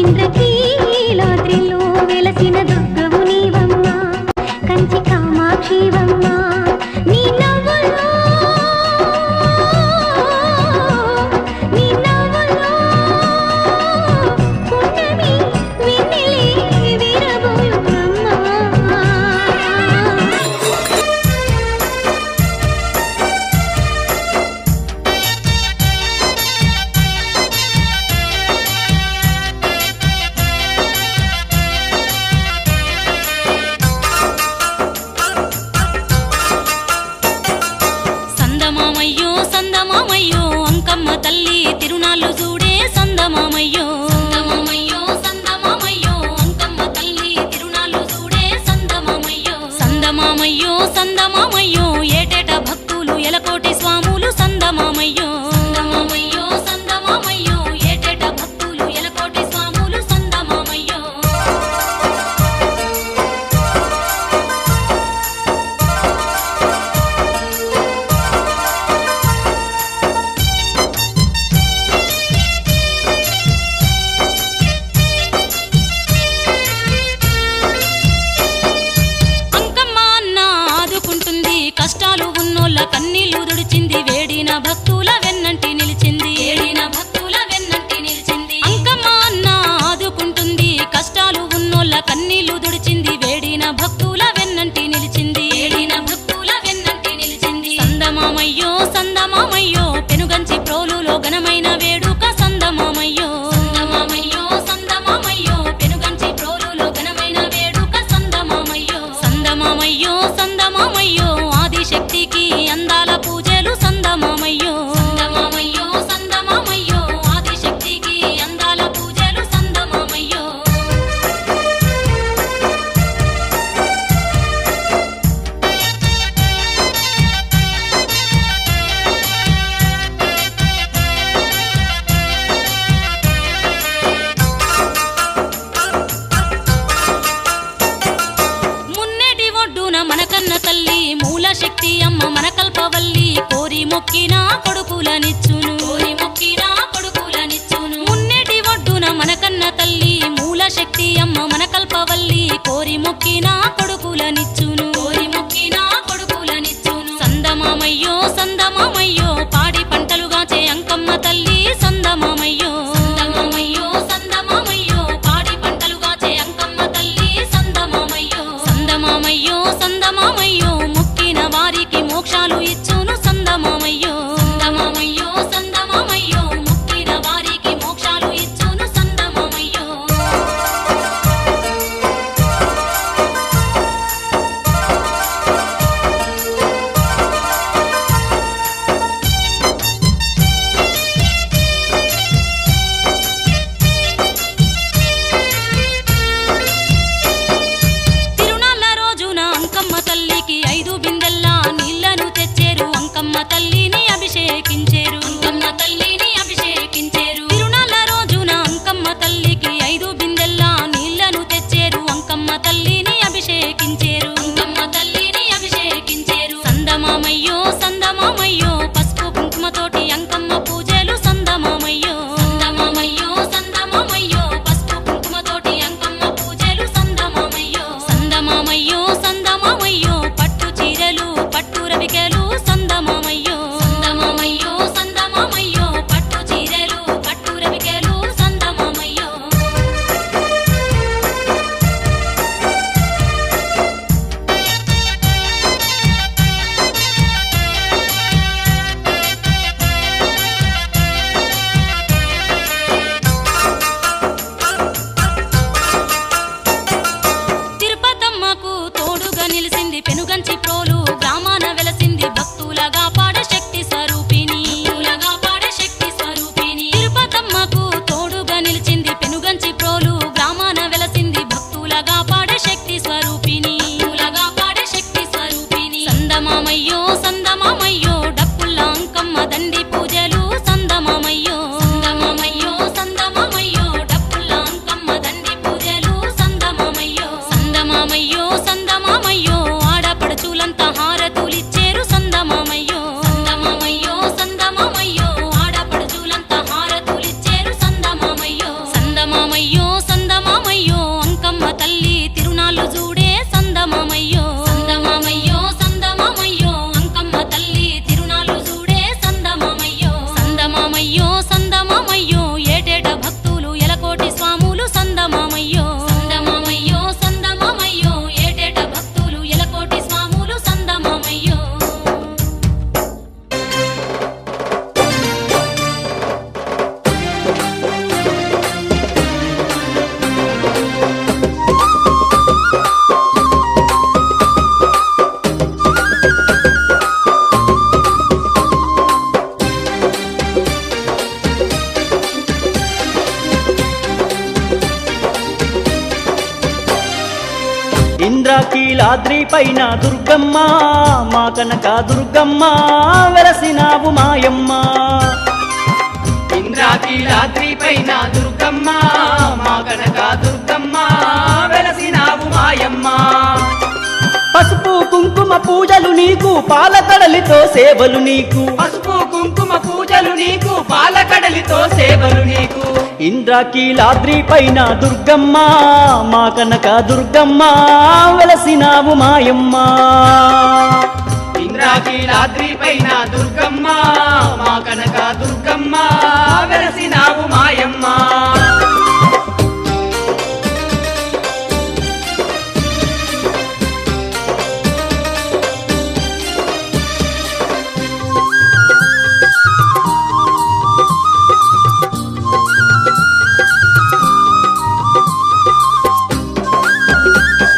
இன்று తల్లి మూల శక్తి అమ్మ మన కల్పవల్లి కోరి మొక్కి నా కొడుకులనిచ్చు. Mm-hmm. మంచి ప్రోలు ఇంద్రాకీలాద్రి పైన దుర్గమ్మ మా కనక దుర్గమ్మ వెలసినావు మాయమ్మ. ఇంద్రాకీలాద్రి పైన దుర్గమ్మ మా కనక దుర్గమ్మ వెలసినావు మాయమ్మ. కుంకుమ పూజలు నీకు పాలకడలితో సేవలు నీకు. పసుపు కుంకుమ పూజలు నీకు పాలకడలితో సేవలు నీకు. ఇంద్రాకీలాద్రి పైన దుర్గమ్మ మా కనక దుర్గమ్మ వెలసినావు మాయమ్మ. ఇంద్రాకీలాద్రి పైన దుర్గమ్మ మా కనక దుర్గమ్మ.